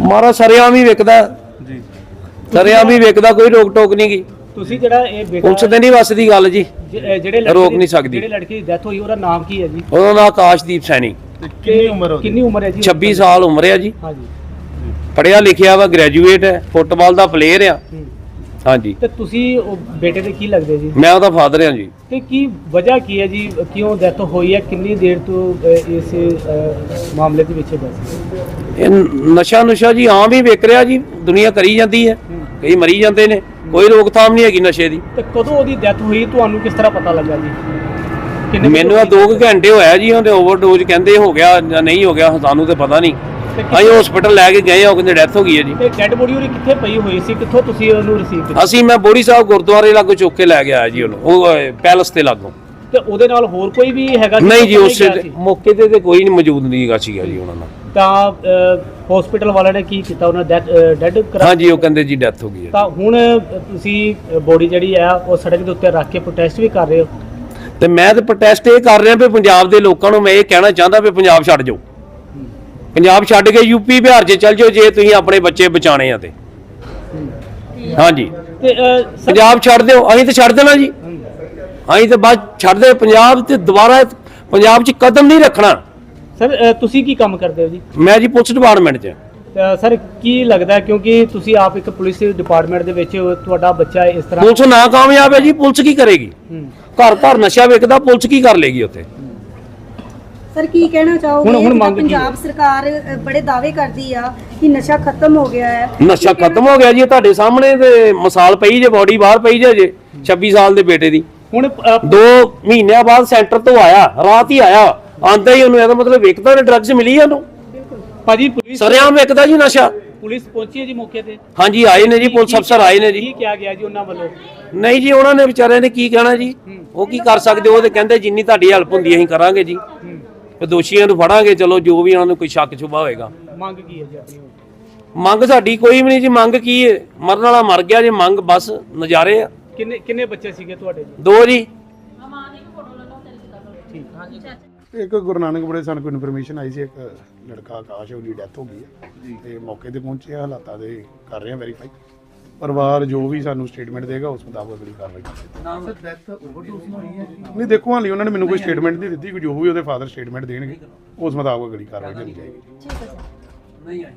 ਮਾਰਾ ਸਰਿਆਮ ਹੀ ਵਿਕਦਾ। ਜੀ। ਸਰਿਆਮ ਹੀ ਵਿਕਦਾ ਕੋਈ ਰੋਕ ਟੋਕ ਨਹੀਂ ਗੀ। ਤੁਸੀਂ ਜਿਹੜਾ ਇਹ ਬੇਟਾ ਪੁਲਿਸ ਤੇ ਨਹੀਂ ਵੱਸਦੀ ਗੱਲ ਜੀ। ਜਿਹੜੇ ਲੜਕੇ ਰੋਕ ਦੀ- ਨਹੀਂ ਸਕਦੀ। ਜਿਹੜੇ ਲੜਕੇ ਦੀ ਡੈਥ ਹੋਈ ਉਹਦਾ ਨਾਮ ਕੀ ਹੈ ਜੀ? ਉਹਦਾ ਨਾਂ ਆਕਾਸ਼ਦੀਪ ਸੈਣੀ। ਤੇ ਕਿੰਨੀ ਉਮਰ ਉਹਦੀ? ਕਿੰਨੀ ਉਮਰ ਹੈ ਜੀ? 26 ਸਾਲ ਉਮਰ ਹੈ ਜੀ। ਹਾਂਜੀ। ਪੜਿਆ ਲਿਖਿਆ ਵਾ ਗ੍ਰੈਜੂਏਟ ਹੈ ਫੁੱਟਬਾਲ ਦਾ ਪਲੇਅਰ ਆ। ਹੂੰ। ਹਾਂਜੀ। ਤੇ ਤੁਸੀਂ ਉਹ ਬੇਟੇ ਦੇ ਕੀ ਲੱਗਦੇ ਜੀ? ਮੈਂ ਉਹਦਾ ਫਾਦਰ ਹਾਂ ਜੀ। ਤੇ ਕੀ ਵਜ੍ਹਾ ਕੀ ਹੈ ਜੀ? ਕਿਉਂ ਡੈਥ ਹੋਈ ਹੈ? ਕਿੰਨੀ ਦੇਰ ਤੋਂ ਅਹ, ਇਸ ਅਹ, ਮਾਮਲੇ ਦੇ ਵਿੱਚ ਬਸ ਇਹ ਨਸ਼ਾ ਨੁਸ਼ਾ ਜੀ ਆਮ ਹੀ ਵਿਕ ਰਿਹਾ ਜੀ। ਦੁਨੀਆ ਕਰੀ ਜਾਂਦੀ ਹੈ। ਕਈ ਮਰੀ ਜਾਂਦੇ ਨੇ। ਕੋਈ ਰੋਕਥਾਮ ਨਹੀਂ ਹੈਗੀ ਨਸ਼ੇ ਦੀ। ਤੇ ਕਦੋਂ ਉਹਦੀ ਡੈਥ ਹੋਈ? ਤੁਹਾਨੂੰ ਕਿਸ ਤਰ੍ਹਾਂ ਪਤਾ ਲੱਗਾ ਜੀ? ਮੈਨੂੰ ਆ 2 ਘੰਟੇ ਹੋਇਆ ਜੀ ਉਹਦੇ ਓਵਰਡੋਜ਼ ਕਹਿੰਦੇ ਹੋ ਗਿਆ ਜਾਂ ਨਹੀਂ ਹੋ ਗਿਆ ਸਾਨੂੰ ਤੇ ਪਤਾ ਨਹੀਂ। ਅਸੀਂ ਹਸਪੀਟਲ ਲੈ ਕੇ ਗਏ ਆ ਉਹ ਕਹਿੰਦੇ ਡੈਥ ਹੋ ਗਈ ਹੈ ਜੀ। ਤੇ ਡੈਡ ਬੋਡੀ ਉਹਦੀ ਕਿੱਥੇ ਪਈ ਹੋਈ ਸੀ? ਕਿੱਥੋਂ ਤੁਸੀਂ ਉਹਨੂੰ ਰਿਸੀਵ ਕੀਤਾ? ਅਸੀਂ ਮੈਂ ਬੋੜੀ ਸਾਹਿਬ ਗੁਰਦੁਆਰੇ ਲਾਗੋਂ ਚੁੱਕ ਕੇ ਲੈ ਕੇ ਆਇਆ ਜੀ ਉਹਨੂੰ ਉਹ ਅਹ, ਪੈਲਸ ਤੇ ਲਾਗੋਂ। ਤੇ ਉਹਦੇ ਨਾਲ ਹੋਰ ਕੋਈ ਵੀ ਹੈਗਾ ਸੀ ਨਹੀਂ ਜੀ ਉਸੇ ਗਿਆ ਸੀ? ਮੌਕੇ ਤੇ ਤੇ ਕੋਈ ਨਹੀਂ ਮੌਜੂਦ ਨਹੀਂ ਹੈਗਾ ਸੀਗਾ ਜੀ ਉਹਨਾਂ ਨਾਲ। ਤਾਂ ਹਸਪੀਟਲ ਵਾਲਿਆਂ ਨੇ ਕੀ ਕੀਤਾ? ਉਹਨਾਂ ਡੈਡ ਡੈਡ ਕਰਾ ਹਾਂਜੀ ਉਹ ਕਹਿੰਦੇ ਜੀ ਡੈਥ ਹੋ ਗਈ ਹੈ ਤਾਂ ਹੁਣ ਅ, ਤੁਸੀਂ ਬੋਡੀ ਜਿਹੜੀ ਆ ਉਹ ਸੜਕ ਦੇ ਉੱਤੇ ਰੱਖ ਕੇ ਪ੍ਰੋਟੈਸਟ ਵੀ ਕਰ ਰਹੇ ਹੋ? ਤੇ ਮੈਂ ਤੇ ਪ੍ਰੋਟੈਸਟ ਇਹ ਕਰ ਰਿਹਾ ਵੀ ਪੰਜਾਬ ਦੇ ਲੋਕਾਂ ਨੂੰ ਮੈਂ ਇਹ ਕਹਿਣਾ ਚਾਹੁੰਦਾ ਵੀ ਪੰਜਾਬ ਛੱਡ ਜਾਓ। ਪੰਜਾਬ ਛੱਡ ਕੇ ਯੂਪੀ ਬਿਹਾਰ 'ਚ ਚੱਲ ਜਾਓ ਜੇ ਤੁਸੀਂ ਆਪਣੇ ਬੱਚੇ ਬਚਾਣੇ ਆ ਤੇ। ਹਾਂਜੀ। ਤੇ ਸਰ- ਪੰਜਾਬ ਛੱਡ ਦਿਓ ਅਸੀਂ ਤੇ ਛੱਡ ਦੇਣਾ ਜੀ। ਅਸੀਂ ਤੇ ਬਾਅਦ ਛੱਡ ਦੇ ਪੰਜਾਬ ਤੇ ਦੁਬਾਰਾ ਪੰਜਾਬ 'ਚ ਕਦਮ ਨਹੀਂ ਰੱਖਣਾ। ਸਰ ਤੁਸੀਂ ਕੀ ਕੰਮ ਕਰਦੇ ਹੋ ਜੀ? ਮੈਂ ਜੀ ਪੁਲਿਸ ਡਿਪਾਰਟਮੈਂਟ 'ਚ। ਸਰ ਕੀ ਲੱਗਦਾ ਹੈ ਕਿਉਂਕਿ ਤੁਸੀਂ ਆਪ ਇੱਕ ਪੁਲਿਸ ਡਿਪਾਰਟਮੈਂਟ ਦੇ ਵਿੱਚ ਹੋ, ਤੁਹਾਡਾ ਬੱਚਾ ਇਸ ਤਰ੍ਹਾਂ ਪੁਲਿਸ ਨਾ ਕਾਮਯਾਬ ਹੈ ਜੀ ਪੁਲਿਸ ਕੀ ਕਰੇਗੀ? ਹੂੰ। ਘਰ ਘਰ ਨਸ਼ਾ ਵਿਕਦਾ ਪੁਲਿਸ ਕੀ ਕਰ ਲੇਗੀ ਉੱਥੇ? ਸਰ ਕੀ ਕਹਿਣਾ ਚਾਹੋਗੇ? ਹੁਣ- ਮੰਗ? ਪੰਜਾਬ ਸਰਕਾਰ ਬੜੇ ਦਾਅਵੇ ਕਰਦੀ ਆ ਕਿ ਨਸ਼ਾ ਖਤਮ ਹੋ ਗਿਆ ਹੈ। ਨਸ਼ਾ ਖਤਮ ਹੋ ਗਿਆ ਜੀ ਤੁਹਾਡੇ ਸਾਹਮਣੇ ਤੇ ਮਿਸਾਲ ਪਈ ਜੇ ਬੋਡੀ ਬਾਹਰ ਪਈ ਜੇ ਜੇ 26 ਸਾਲ ਦੇ ਬੇਟੇ ਦੀ। ਹੁਣ ਅ, ਦੋ ਮਹੀਨਿਆਂ ਬਾਅਦ ਸੈਂਟਰ ਤੋਂ ਆਇਆ ਰਾਤ ਹੀ ਆਇਆ ਆਂਦਾ ਹੀ ਉਹਨੂੰ ਇਹਦਾ ਮਤਲਬ ਵਿਕਦਾ ਨੇ ਡਰੱਗਸ ਮਿਲੀ ਆ ਉਹਨੂੰ? ਭਾਜੀ ਪੁਲਿਸ ਸਰਿਆਮ ਵਿਕਦਾ ਜੀ ਨਸ਼ਾ। ਪੁਲਿਸ ਪਹੁੰਚੀ ਹੈ ਜੀ ਮੌਕੇ ਤੇ? ਹਾਂਜੀ ਆਏ ਨੇ ਜੀ ਪੁਲਿਸ ਅਫਸਰ ਆਏ ਨੇ ਜੀ। ਕੀ ਕਿਹਾ ਗਿਆ ਜੀ ਉਹਨਾਂ ਵੱਲੋਂ? ਨਹੀਂ ਜੀ ਉਹਨਾਂ ਨੇ ਵਿਚਾਰਿਆਂ ਨੇ ਕੀ ਕਹਿਣਾ ਜੀ? ਉਹ ਕੀ ਕਰ ਸਕਦੇ ਉਹ ਤੇ ਕਹਿੰਦੇ ਜਿੰਨੀ ਤੁਹਾਡੀ ਹੈਲਪ ਹੁੰਦੀ ਅਸੀਂ ਕਰਾਂਗੇ ਜੀ। ਤੇ ਦੋਸ਼ੀਆਂ ਨੂੰ ਫੜਾਂਗੇ ਚਲੋ ਜੋ ਵੀ ਉਹਨਾਂ ਨੂੰ ਕੋਈ ਸ਼ੱਕ ਛੁਪਾ ਹੋਏਗਾ। ਮੰਗ ਕੀ ਹੈ ਜੀ ਆਪਣੀ? ਮੰਗ ਸਾਡੀ ਕੋਈ ਵੀ ਨਹੀਂ ਜੀ ਮੰਗ ਕੀ ਹੈ? ਮਰਨ ਵਾਲਾ ਮਰ ਗਿਆ ਜੇ ਮੰਗ ਬਸ ਨਜ਼ਾਰੇ ਆ। ਕਿੰਨੇ ਕਿੰਨੇ ਬੱਚੇ ਸੀਗੇ ਤੁਹਾਡੇ ਜੀ? ਦੋ ਜੀ। ਇੱਕ ਗੁਰੂ ਨਾਨਕ ਬੜੇ ਸਾਨੂੰ ਕੋਈ ਇਨਫੋਰਮੇਸ਼ਨ ਆਈ ਸੀ ਇੱਕ ਲੜਕਾ ਆਕਾਸ਼ ਉਹਦੀ ਡੈਥ ਹੋ ਗਈ ਹੈ। ਤੇ ਮੌਕੇ ਤੇ ਪਹੁੰਚੇ ਆ ਹਾਲਾਤਾਂ ਦੇ ਕਰ ਰਹੇ ਆ ਵੈਰੀਫਾਈ ਪਰਿਵਾਰ ਜੋ ਵੀ ਸਾਨੂੰ ਸਟੇਟਮੈਂਟ ਦੇਗਾ ਉਸ ਮੁਤਾਬਕ ਅਗਲੀ ਕਾਰਵਾਈ ਕਰਾਂਗੇ ਨਾਮ ਸਰ ਡੈਥ ਓਵਰਡੋਸ ਨਾਲ ਹੋਈ ਹੈ ਨਹੀਂ ਦੇਖੋ ਹਾਲੀ ਉਹਨਾਂ ਨੇ ਮੈਨੂੰ ਕੋਈ ਸਟੇਟਮੈਂਟ ਨਹੀਂ। ਦਿੱਤੀ ਕਿ ਜੋ ਵੀ ਉਹਦੇ ਫਾਦਰ ਸਟੇਟਮੈਂਟ ਦੇਣਗੇ ਉਸ ਮੁਤਾਬਕ ਅਗਲੀ ਕਾਰਵਾਈ ਕੀਤੀ ਜਾਏਗੀ ਨਹੀਂ। ਆਈ